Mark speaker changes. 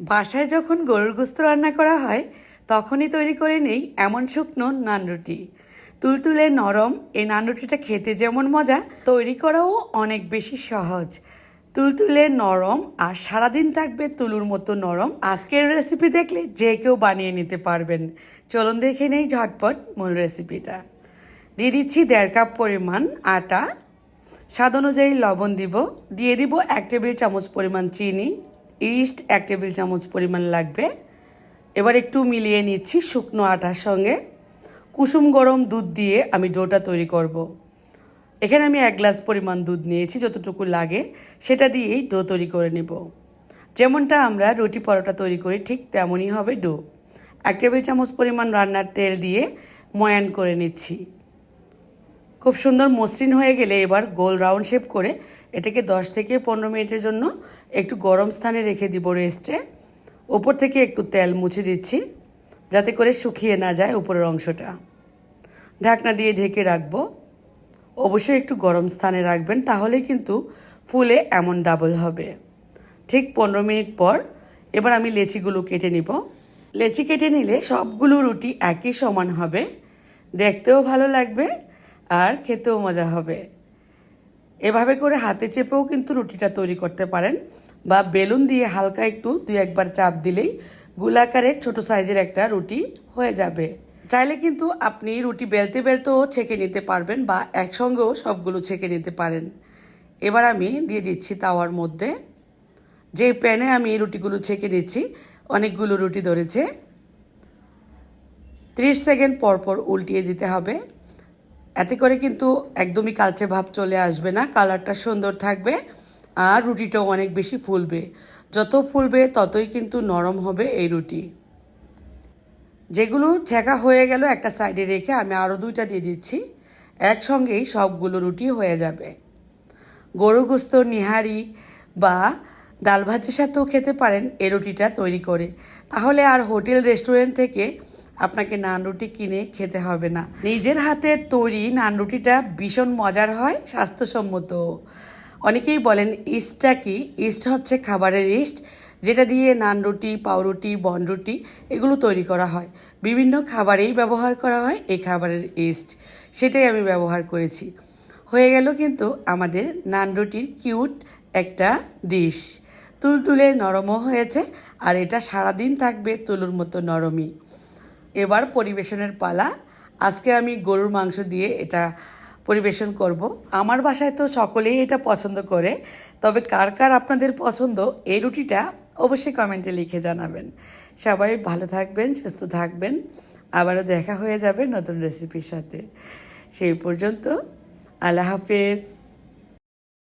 Speaker 1: বাসায় যখন গরুর গোস্ত রান্না করা হয়, তখনই তৈরি করে নেই এমন শুকনো নান রুটি। তুলতুলে নরম এই নান রুটিটা খেতে যেমন মজা, তৈরি করাও অনেক বেশি সহজ। তুলতুলে নরম আর সারাদিন থাকবে তুলুর মতো নরম। আজকের রেসিপি দেখলে যে কেউ বানিয়ে নিতে পারবেন। চলুন দেখে নেই ঝটপট মূল রেসিপিটা দিয়ে দিচ্ছি দেড় কাপ পরিমাণ আটা। স্বাদ অনুযায়ী লবণ দিব। দিয়ে দিব এক টেবিল চামচ পরিমাণ চিনি। ইস্ট এক টেবিল চামচ পরিমাণ লাগবে। এবার একটু মিলিয়ে নিচ্ছি শুকনো আটার সঙ্গে। কুসুম গরম দুধ দিয়ে আমি ডোটা তৈরি করব। এখানে আমি এক গ্লাস পরিমাণ দুধ নিয়েছি, যতটুকু লাগে, সেটা দিয়েই ডো তৈরি করে নিব। যেমনটা আমরা রুটি পরোটা তৈরি করি, ঠিক তেমনই হবে ডো। এক টেবিল চামচ পরিমাণ রান্নার তেল দিয়ে ময়ান করে নিচ্ছি। খুব সুন্দর মসৃণ হয়ে গেলে এবার গোল রাউন্ড শেপ করে এটাকে 10 থেকে পনেরো মিনিটের জন্য একটু গরম স্থানে রেখে দিব রেস্টে। ওপর থেকে একটু তেল মুছে দিচ্ছি, যাতে করে শুকিয়ে না যায় উপরের অংশটা। ঢাকনা দিয়ে ঢেকে রাখব। অবশ্যই একটু গরম স্থানে রাখবেন তাহলে কিন্তু ফুলে এমন ডাবল হবে। ঠিক পনেরো মিনিট পর এবার আমি লেচিগুলো কেটে নিব। লেচি কেটে নিলে সবগুলো রুটি একই সমান হবে। দেখতেও ভালো লাগবে। আর খেতেও মজা হবে। এভাবে করে হাতে চেপেও কিন্তু রুটিটা তৈরি করতে পারেন বা বেলুন দিয়ে হালকা একটু দুই একবার চাপ দিলেই গোলাকারের ছোট সাইজের একটা রুটি হয়ে যাবে। চাইলে কিন্তু আপনি রুটি বেলতে বেলতেও ছেঁকে নিতে পারবেন বা একসঙ্গেও সবগুলো ছেঁকে নিতে পারেন। এবার আমি দিয়ে দিচ্ছি তাওয়ার মধ্যে। যে প্যানে আমি রুটিগুলো ছেঁকে নিচ্ছি, অনেকগুলো রুটি ধরেছে। ত্রিশ সেকেন্ড পর পর উল্টিয়ে দিতে হবে। এতে করে কিন্তু একদমই কালচে ভাব চলে আসবে না, কালারটা সুন্দর থাকবে আর রুটিটাও অনেক বেশি ফুলবে। যত ফুলবে ততই কিন্তু নরম হবে এই রুটি। যেগুলো ছেঁকা হয়ে গেল একটা সাইডে রেখে আমি আরও দুইটা দিয়ে দিচ্ছি। একসঙ্গেই সবগুলো রুটি হয়ে যাবে। গরু গোস্ত, নিহারি বা ডাল ভাজির সাথেও খেতে পারেন এই রুটিটা তৈরি করে। তাহলে আর হোটেল, রেস্টুরেন্ট থেকে আপনাকে নান রুটি কিনে খেতে হবে না। নিজের হাতের তৈরি নান রুটিটা ভীষণ মজার হয়, স্বাস্থ্যসম্মত। অনেকেই বলেন ইস্টটা কি? ইস্ট হচ্ছে খাবারের ইস্ট, যেটা দিয়ে নান রুটি পাউরুটি, বনরুটি এগুলো তৈরি করা হয়। বিভিন্ন খাবারেই ব্যবহার করা হয় এই খাবারের ইস্ট। সেটাই আমি ব্যবহার করেছি। হয়ে গেল কিন্তু আমাদের নান রুটির কিউট একটা ডিশ। তুলতুলে নরমও হয়েছে আর এটা সারাদিন থাকবে তুলুর মতো নরমই। এবার পরিবেশনের পালা। আজকে আমি গরুর মাংস দিয়ে এটা পরিবেশন করব। আমার বাসায় তো সকলেই এটা পছন্দ করে, তবে কার কার আপনাদের পছন্দ এই রুটিটা অবশ্যই কমেন্টে লিখে জানাবেন। সবাই ভালো থাকবেন, সুস্থ থাকবেন। আবারও দেখা হয়ে যাবে নতুন রেসিপির সাথে। সেই পর্যন্ত আল্লাহ হাফেজ।